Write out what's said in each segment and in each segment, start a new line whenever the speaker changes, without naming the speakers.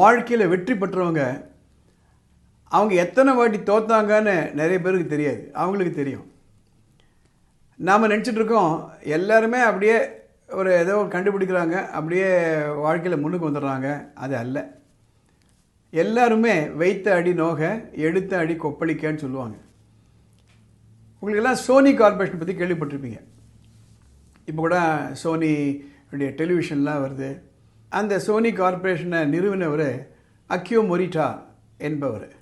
வாழ்க்கையில் வெற்றி பெற்றவங்க அவங்க எத்தனை வாட்டி தோத்தாங்கன்னு நிறைய பேருக்கு தெரியாது. அவங்களுக்கு தெரியும். நாம் நினச்சிட்ருக்கோம் எல்லாருமே அப்படியே ஒரு ஏதோ கண்டுபிடிக்கிறாங்க அப்படியே வாழ்க்கையில் முன்னுக்கு வந்துடுறாங்க. அது அல்ல. எல்லாருமே வைத்த அடி நோக எடுத்த அடி கொப்பளிக்கன்னு சொல்லுவாங்க. உங்களுக்கெல்லாம் சோனி கார்பரேஷன் பற்றி கேள்விப்பட்டிருப்பீங்க. இப்போ கூட சோனி டெலிவிஷன்லாம் வருது. அந்த சோனி கார்பரேஷனை நிறுவினவர் அக்யோ மொரிட்டா என்பவர்.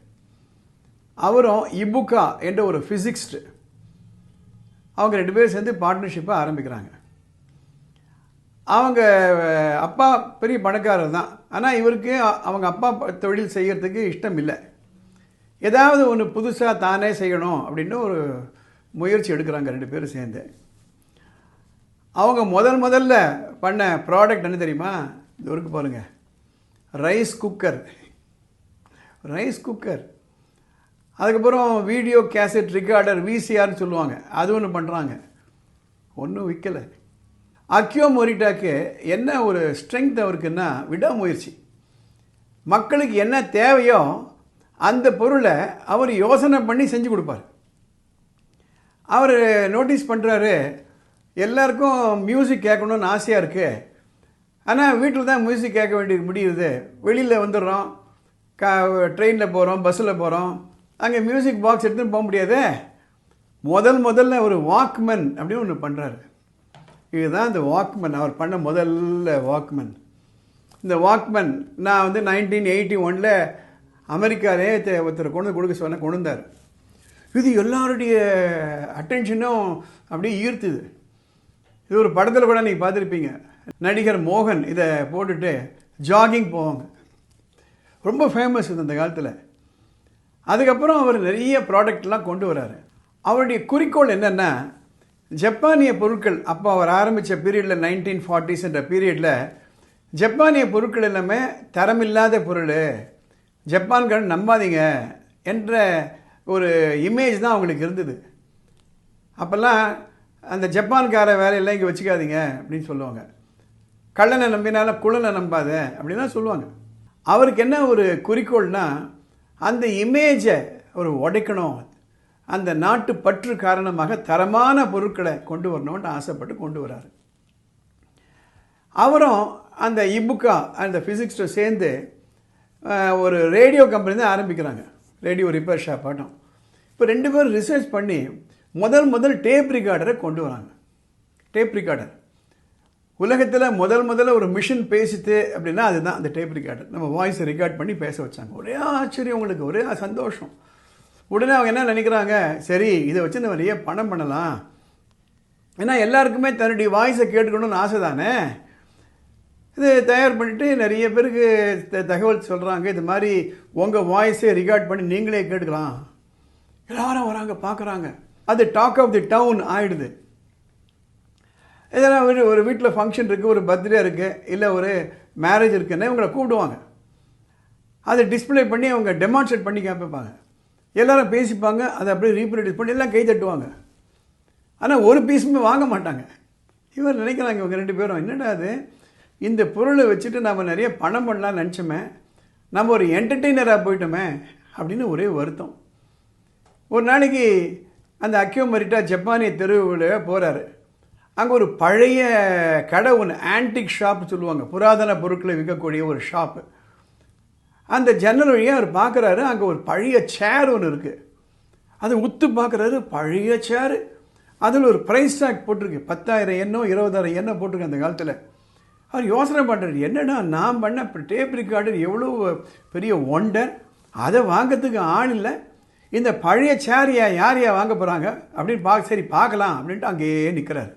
அவரும் இபுகா என்ற ஒரு ஃபிசிக்ஸ்டு அவங்க ரெண்டு பேரும் சேர்ந்து பார்ட்னர்ஷிப்பை ஆரம்பிக்கிறாங்க. அவங்க அப்பா பெரிய பணக்காரர் தான். ஆனால் இவருக்கு அவங்க அப்பா ப- தொழில் செய்கிறதுக்கு இஷ்டம் இல்லை. ஏதாவது ஒன்று புதுசாக தானே செய்யணும் அப்படின்னு ஒரு முயற்சி எடுக்கிறாங்க ரெண்டு பேரும் சேர்ந்து. அவங்க முதல் முதல்ல பண்ண ப்ராடக்ட் என்ன தெரியுமா? இது பாருங்கள் ரைஸ் குக்கர் ரைஸ் குக்கர் அதுக்கப்புறம் வீடியோ கேசட் ரிகார்டர் விசிஆர்னு சொல்லுவாங்க. அது ஒன்று பண்ணுறாங்க ஒன்றும் விற்கலை அக்யோ மொரிட்டாக்கு என்ன ஒரு ஸ்ட்ரென்த் அவருக்குன்னா விடாமுயற்சி. மக்களுக்கு என்ன தேவையோ அந்த பொருளை அவர் யோசனை பண்ணி செஞ்சு கொடுப்பார். அவர் நோட்டீஸ் பண்ணுறாரு எல்லாருக்கும் மியூசிக் கேட்கணுன்னு ஆசையாக இருக்குது ஆனால் வீட்டில் தான் மியூசிக் கேட்க வேண்டியது முடியுது. வெளியில் வந்துடுறோம். கா ட்ரெயினில் போகிறோம் பஸ்ஸில் போகிறோம் அங்கே மியூசிக் பாக்ஸ் எடுத்துன்னு போக முடியாதே. முதல் முதல்ல ஒரு வாக்மேன் அப்படின்னு ஒன்று பண்ணுறாரு இதுதான் இந்த வாக்மேன் அவர் பண்ண முதல்ல வாக்மேன் இந்த வாக்மேன் நான் வந்து நைன்டீன் எயிட்டி ஒனில் அமெரிக்காலே ஒருத்தர் கொண்டு கொடுக்க சொன்ன கொண்டு வந்தார். இது எல்லாருடைய அட்டென்ஷனும் அப்படியே ஈர்த்துது. இது ஒரு படத்தில் கூட நீங்கள் பார்த்துருப்பீங்க. நடிகர் மோகன் இதை போட்டுட்டு ஜாகிங் போவாங்க. ரொம்ப ஃபேமஸ் இது அந்த காலத்தில். அதுக்கப்புறம் அவர் நிறைய ப்ராடக்ட்லாம் கொண்டு வராரு. அவருடைய குறிக்கோள் என்னென்னா ஜப்பானிய பொருட்கள் அப்போ அவர் ஆரம்பித்த பீரியடில் நைன்டீன் ஃபார்ட்டிஸ் என்ற பீரியடில் ஜப்பானிய பொருட்கள் எல்லாமே தரமில்லாத பொருள். ஜப்பான்காரன் நம்பாதீங்க என்ற ஒரு இமேஜ் தான் அவங்களுக்கு இருந்தது. அப்போல்லாம் அந்த ஜப்பான்கார வேலையெல்லாம் இங்கே வச்சுக்காதீங்க அப்படின்னு சொல்லுவாங்க. கள்ளனை நம்பினாலும் குள்ளனை நம்பாத அப்படின்னா சொல்லுவாங்க. அவருக்கு என்ன ஒரு குறிக்கோள்னா அந்த இமேஜை ஒரு உடைக்கணும். அந்த நாட்டு பற்று காரணமாக தரமான பொருட்களை கொண்டு வரணும்னு ஆசைப்பட்டு கொண்டு வராரு. அவரும் அந்த இபுக்கா அந்த ஃபிசிக்ஸ்ட்டை சேர்ந்து ஒரு ரேடியோ கம்பெனி தான் ஆரம்பிக்கிறாங்க. ரேடியோ ரிப்பேர் ஷாப் ஆட்டம். இப்போ ரெண்டு பேரும் ரிசர்ச் பண்ணி முதல் முதல் டேப் ரிகார்டரை கொண்டு வராங்க. டேப் ரிகார்டர் உலகத்தில் முதல் முதல்ல ஒரு மிஷின் பேசித்து அப்படின்னா அதுதான் அந்த டேப் ரெக்கார்டர் நம்ம வாய்ஸை ரெக்கார்ட் பண்ணி பேச வச்சாங்க. ஒரே ஆச்சரியம் உங்களுக்கு ஒரே சந்தோஷம். உடனே அவங்க என்ன நினைக்கிறாங்க? சரி இதை வச்சு நம்ம நிறைய பணம் பண்ணலாம். ஏன்னா எல்லாருக்குமே தன்னுடைய வாய்ஸை கேட்டுக்கணும்னு ஆசை தானே இது தயார் பண்ணிவிட்டு நிறைய பேருக்கு த- தகவல் சொல்கிறாங்க இது மாதிரி உங்கள் வாய்ஸே ரெக்கார்ட் பண்ணி நீங்களே கேட்டுக்கலாம். எல்லாரும் வராங்க பார்க்குறாங்க அது டாக் ஆஃப் தி டவுன் ஆயிடுது. எதனா ஒரு ஒரு வீட்டில் ஃபங்க்ஷன் இருக்குது ஒரு பர்த்டே இருக்குது இல்லை ஒரு மேரேஜ் இருக்குன்னா இவங்களை கூப்பிடுவாங்க. அதை டிஸ்ப்ளே பண்ணி அவங்க டெமான்ஸ்ட்ரேட் பண்ணி கேட்பாங்க எல்லோரும் பேசிப்பாங்க அதை அப்படியே ரீப்ரொடியூஸ் பண்ணி எல்லாம் கை தட்டுவாங்க. ஆனால் ஒரு பீஸுமே வாங்க மாட்டாங்க. இவர் நினைக்கிறாங்க இவங்க ரெண்டு பேரும் என்னடா அது இந்த பொருளை வச்சுட்டு நம்ம நிறைய பணம் பண்ணலாம்னு நினச்சோமே நம்ம ஒரு என்டர்டெய்னராக போயிட்டோமே அப்படின்னு ஒரே வருத்தம். ஒரு நாளைக்கு அந்த அக்கியோ மரிட்டா ஜப்பானிய தெருவில் போகிறாரு அங்கே ஒரு பழைய கடை ஒன்று ஆன்டிக் ஷாப் சொல்லுவாங்க. புராதன பொருட்களை விற்கக்கூடிய ஒரு ஷாப்பு அந்த ஜன்னல் வழியாக அவர் பார்க்குறாரு அங்கே ஒரு பழைய சேர் ஒன்று இருக்குது அதை உத்து பார்க்குறாரு பழைய சேரு அதில் ஒரு ப்ரைஸ் டாக் போட்டிருக்கு. பத்தாயிரம் எண்ணோ இருபதாயிரம் எண்ணோ போட்டிருக்கு அந்த காலத்தில். அவர் யோசனை பண்ணுறாரு என்னடா நான் பண்ண இப்போ டேப் ரிகார்டர் எவ்வளோ பெரிய ஒண்டர் அதை வாங்கிறதுக்கு ஆள் இல்லை. இந்த பழைய சேர் யார் யார் வாங்க போகிறாங்க அப்படின்னு பார்க்க சரி பார்க்கலாம் அப்படின்ட்டு அங்கேயே நிற்கிறாரு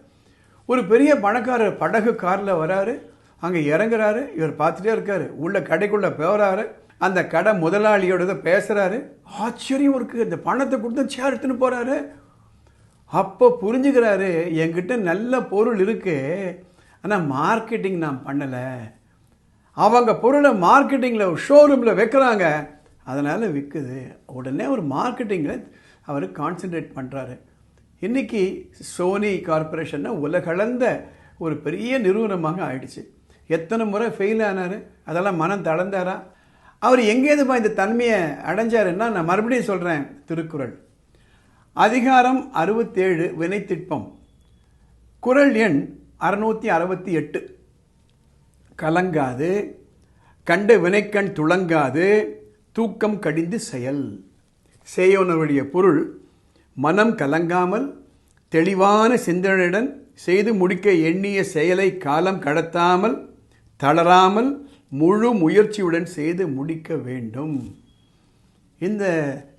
ஒரு பெரிய பணக்காரர் படகு காரில் வராரு அங்கே இறங்குறாரு இவர் பார்த்துட்டே இருக்காரு. உள்ள கடைக்குள்ளே போகிறாரு அந்த கடை முதலாளியோட பேசுகிறாரு ஆச்சரியம் இருக்குது இந்த பணத்தை கொடுத்து சேர் எடுத்துன்னு போகிறாரு அப்போ புரிஞ்சுக்கிறாரு என்கிட்ட நல்ல பொருள் இருக்குது ஆனால் மார்க்கெட்டிங் நான் பண்ணலை. அவங்க பொருளை மார்க்கெட்டிங்கில் ஷோரூமில் வைக்கிறாங்க. அதனால் விற்குது உடனே ஒரு மார்க்கெட்டிங்கில் அவர் கான்சென்ட்ரேட் பண்ணுறாரு இன்றைக்கி சோனி கார்ப்பரேஷன்னா உலகளந்த ஒரு பெரிய நிறுவனமாக ஆயிடுச்சு. எத்தனை முறை ஃபெயில் ஆனார்? அதெல்லாம் மனம் தளர்ந்தாரா? அவர் எங்கேதுப்பா இந்த தன்மையை அடைஞ்சாருன்னா நான் மறுபடியும் சொல்கிறேன் திருக்குறள். அதிகாரம் அறுபத்தேழு வினைத்திட்பம். குறள் எண் அறுநூற்றி அறுபத்தி எட்டு. கலங்காது கண்ட வினைக்கண் துளங்காது தூக்கம் கடிந்து செயல். செய்யோனவருடைய பொருள் மனம் கலங்காமல் தெளிவான சிந்தனையுடன் செய்து முடிக்க எண்ணிய செயலை காலம் கடத்தாமல் தளராமல் முழு முயற்சியுடன் செய்து முடிக்க வேண்டும். இந்த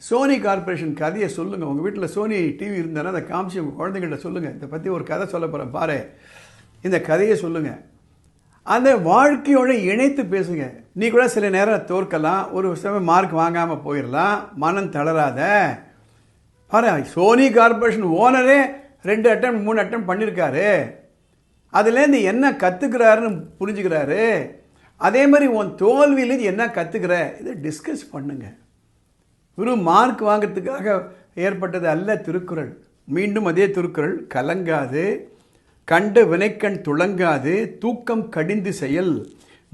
சோனி கார்ப்பரேஷன் கதையை சொல்லுங்கள் உங்கள் வீட்டில் சோனி டிவி இருந்தாலும் அதை காமிச்சு உங்கள் குழந்தைங்கள்ட்ட சொல்லுங்கள் இதை பற்றி ஒரு கதை சொல்ல போகிறேன் பாரு. இந்த கதையை சொல்லுங்கள் அந்த வாழ்க்கையோட இணைத்து பேசுங்க. நீ கூட சில நேரம் தோற்கலாம். ஒரு சமயம் மார்க் வாங்காமல் போயிடலாம் மனம் தளராத பாரு சோனி கார்ப்பரேஷன் ஓனரே ரெண்டு அட்டம் மூணு அட்டம் பண்ணியிருக்காரு அதுலேருந்து என்ன கற்றுக்கிறாருன்னு புரிஞ்சுக்கிறாரு. அதே மாதிரி உன் தோல்வியிலேருந்து என்ன கற்றுக்கிற இதை டிஸ்கஸ் பண்ணுங்க. வெறும் மார்க் வாங்கிறதுக்காக ஏற்பட்டது அல்ல திருக்குறள். மீண்டும் அதே திருக்குறள் கலங்காது. கண்ட வினைக்கண் துளங்காது. தூக்கம் கடிந்து செயல்.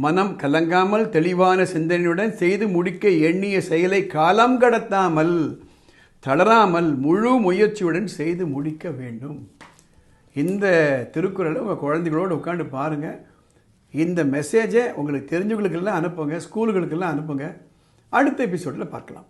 மனம் கலங்காமல் தெளிவான சிந்தனையுடன் செய்து முடிக்க எண்ணிய செயலை காலம் கடத்தாமல். தளராமல் முழு முயற்சியுடன் செய்து முடிக்க வேண்டும். இந்த திருக்குறளை உங்கள் குழந்தைகளோடு உட்காந்து பாருங்கள் இந்த மெசேஜை உங்களுக்கு தெரிஞ்சவங்களுக்கெல்லாம் அனுப்புங்க ஸ்கூலுகளுக்கெல்லாம் அனுப்புங்க. அடுத்த எபிசோடில் பார்க்கலாம்.